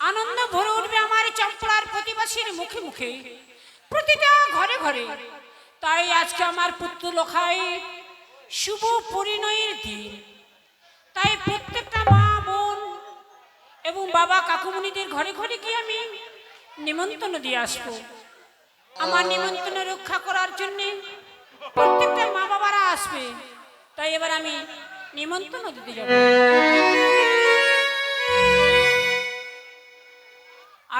আনন্দ ভরে উঠবে আমার চম্পলার প্রতিবাসীর মুখে মুখে। প্রতিটা ঘরে ঘরে। তাই আজকে আমার পুত্র লোখায় শুভ পরিণয়ের দিন। তাই প্রত্যেকটা মা, বোন এবং বাবা কাকুমণিদের ঘরে ঘরে গিয়ে আমি নিমন্ত্রণ দিয়ে আসব। আমার নিমন্ত্রণ রক্ষা করার জন্যে প্রত্যেকটা মা বাবারা আসবে। তাই এবার আমি নিমন্ত্রণ দিতে যাব।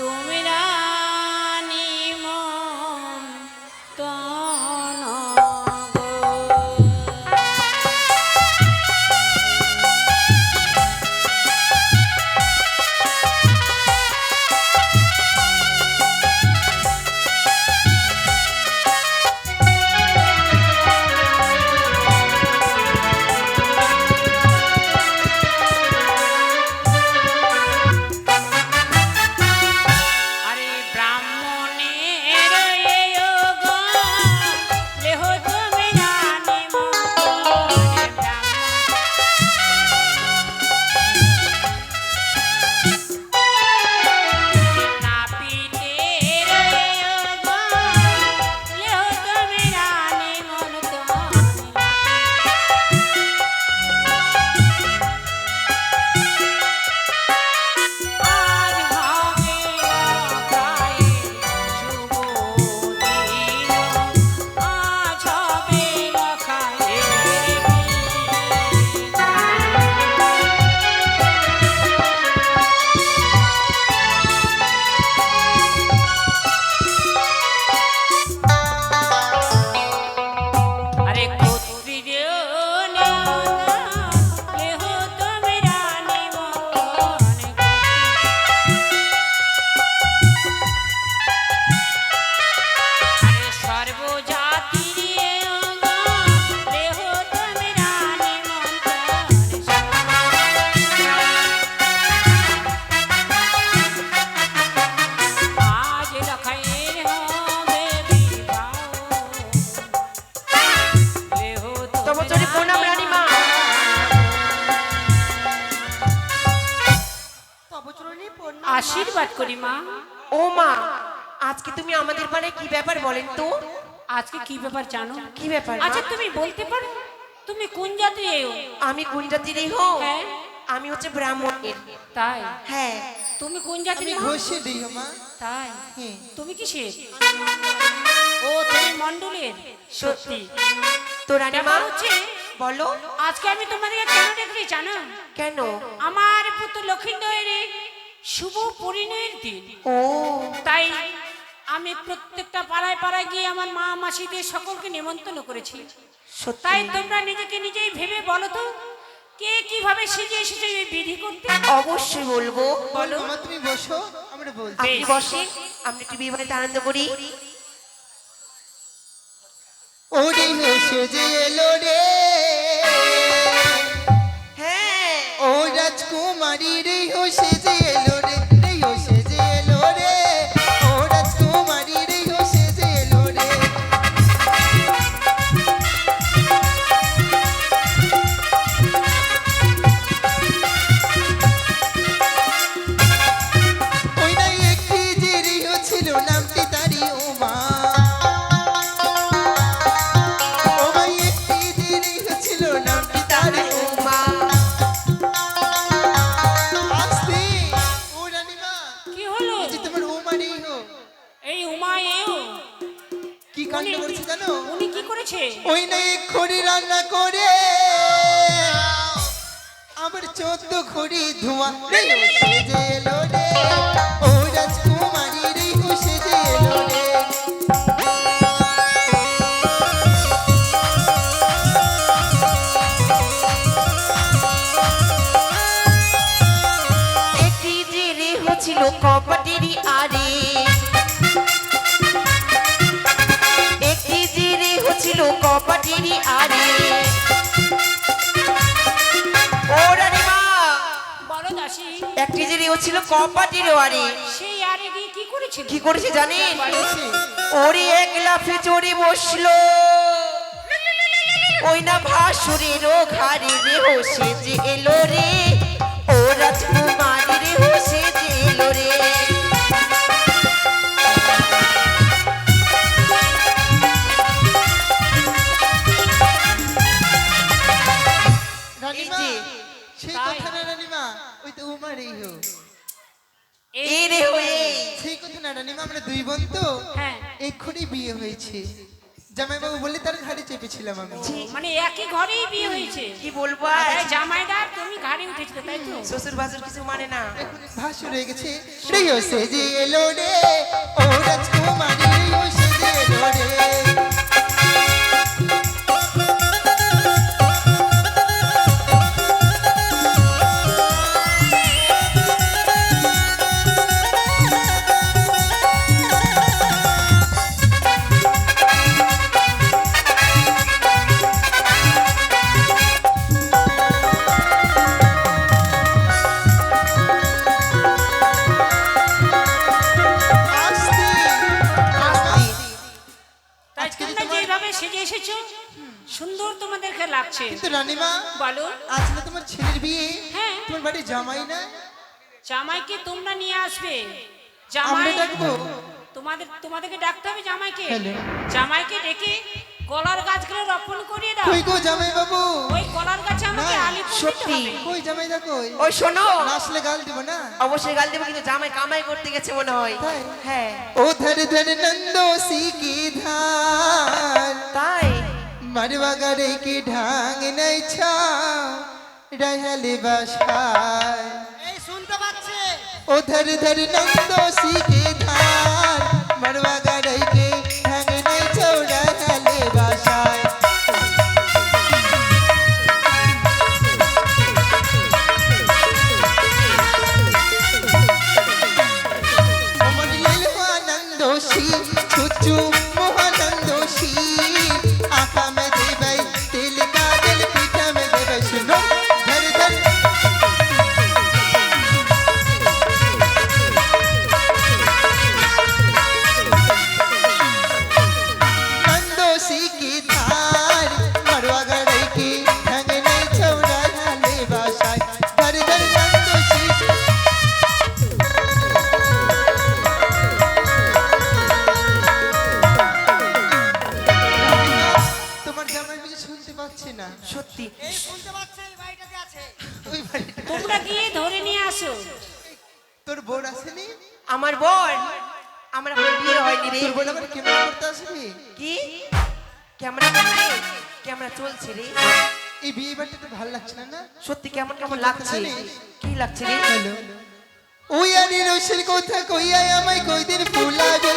তোমরা আশীর্বাদ করি মা। ও মা আজকে তুমি আমাদের পাড়ায় কি ব্যাপার বলেন তো? আজকে কি ব্যাপার জানো? কি ব্যাপার আচ্ছা তুমি বলতে পারো। তুমি কোন জাতি এও আমি কোন জাতিরই হোক হ্যাঁ। আমি হচ্ছে ব্রাহ্মণের। তাই? হ্যাঁ। তুমি কোন জাতি আমি ঘষে দিই মা। তাই? হ্যাঁ। তুমি কিসের ও তুমি মণ্ডলের? সত্যি। তো রানীমা হচ্ছে বলো। আজকে আমি তোমাদেরকে কেন দেখছি জানো? কেন? আমার পুত্র লক্ষিন্দরের শুভ পরিণয়ের দিন। ও। তাই আমি প্রত্যেকটা পাড়ায় পাড়ায় গিয়ে আমার মা মাসিদের সকলকে নিমন্ত্রণ করেছি। সত্যি। তাই তোমরা নিজেকে নিজেই ভেবে বলো তো কে কীভাবে সেজে এসেছে এই বিধি করতে? অবশ্যই বলব। বলো। তুমি বসো আমরা বলছি। আপনি। বসে আমরা একটু বিবাহিত আনন্দ করি। ওরে হেসে যে এলো রে। হ্যাঁ। ও রাজকুমারী রে হোসে এই তোমার উমা রিহ এই উমা এও কি কাণ্ড করেছে জানো? উনি কি করেছে? ওই নাই খড়ি রান্না করে। আবার চোদ্দ খড়ি ধোঁয়া। রে। হোসে হচ্ছিল কপাটেরই আরে ও রানীমা বলো দাসী। একটি জিরে হচ্ছিল কপাটের আরে। সেই আরে গিয়ে কি করেছিল? কি করেছে জানেন ওরে এক লাফে চড়ে বসল। ওই না ভাসুরের ঘাড়ে রে হোসে যে এলো রে। ও রাজকুমারী রে হোসে সেই কথা না রানীমা ওই তো এই হো। এই রে সেই কথা না রানীমা আমরা দুই বোন তো হ্যাঁ। এক্ষুনি বিয়ে হয়েছে। জামাইবাবু বলে তার ঘাড়ে চেপেছিলাম আমি। মানে একই ঘরেই বিয়ে হয়েছে। কি বলব তাই আর তুমি ঘাড়ে উঠেছিলে তাই তো? শ্বশুর বাসুর কিছু মানে না। ভাসু রয়ে গেছে। রেও সে যে এলো রে ও রাজকুমারী রেও সে যে এলো রে। তোমার ছেলের বিয়ে? হ্যাঁ। তোমার বাড়ি জামাই না? জামাইকে তোমরা নিয়ে আসবে। জামাই ডাকবো। তোমাদের তোমাদেরকে ডাকতে হবে জামাইকে। জামাইকে ডেকে কলার গাছগুলো রোপণ করিয়ে দাও। কই গো জামাই বাবু? ওই কলার গাছে আমাকে আলি সত্যি। কই জামাই দা কই ওই শোনো। নাচলে গাল দিব না? অবশ্যই গাল দিব কিন্তু জামাই কামাই করতে গেছে মনে হয়। হ্যাঁ। ও ধরে ধরে নন্দ সি কি ধার তাই? মারবা গারে কি ঢাং নাই ছা? রাহালি ভাষায় এই শুনতে পাচ্ছে। ও ধর ধর নন্দ শিখে ধার মরবা গাড়াইকে ঢাঙনে চৌড়া হালে ভাষায় মন লীল আনন্দ শি ছুচু আমার বোন আমার এখন বিয়ে হয়নি রে। তোর বোন আবার কেমন করতে আসেনি? কি? ক্যামেরা নাই ক্যামেরা চলছে রে। এই বিয়ে বাড়িতে তো ভালো লাগছে না না? সত্যি কেমন কেমন লাগছে? কি লাগছে রে? হ্যালো। ওই আনি রসের কথা কইয়া আমায় কই দিন ফুলাবি